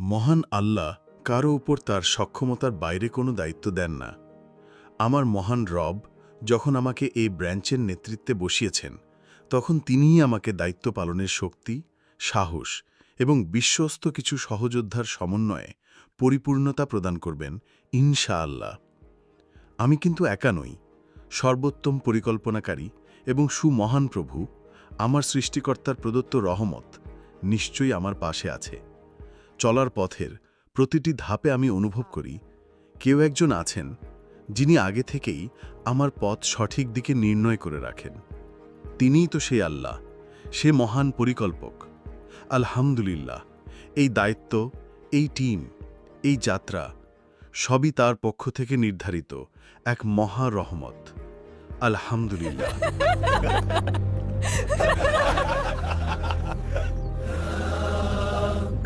মহান আল্লাহ কারও উপর তার সক্ষমতার বাইরে কোনো দায়িত্ব দেন না। আমার মহান রব যখন আমাকে এই ব্রাঞ্চের নেতৃত্বে বসিয়েছেন, তখন তিনিই আমাকে দায়িত্ব পালনের শক্তি, সাহস এবং বিশ্বস্ত কিছু সহযোদ্ধার সমন্বয়ে পরিপূর্ণতা প্রদান করবেন, ইনশাআল্লাহ। আমি কিন্তু একা নই। সর্বোত্তম পরিকল্পনাকারী এবং সুমহান প্রভু, আমার সৃষ্টিকর্তার প্রদত্ত রহমত নিশ্চয়ই আমার পাশে আছে। চলার পথের প্রতিটি ধাপে আমি অনুভব করি, কেউ একজন আছেন যিনি আগে থেকেই আমার পথ সঠিক দিকে নির্ণয় করে রাখেন। তিনিই তো সেই আল্লাহ, সে মহান পরিকল্পক। আলহামদুলিল্লাহ, এই দায়িত্ব, এই টিম, এই যাত্রা সবই তার পক্ষ থেকে নির্ধারিত এক মহা রহমত। আলহামদুলিল্লাহ।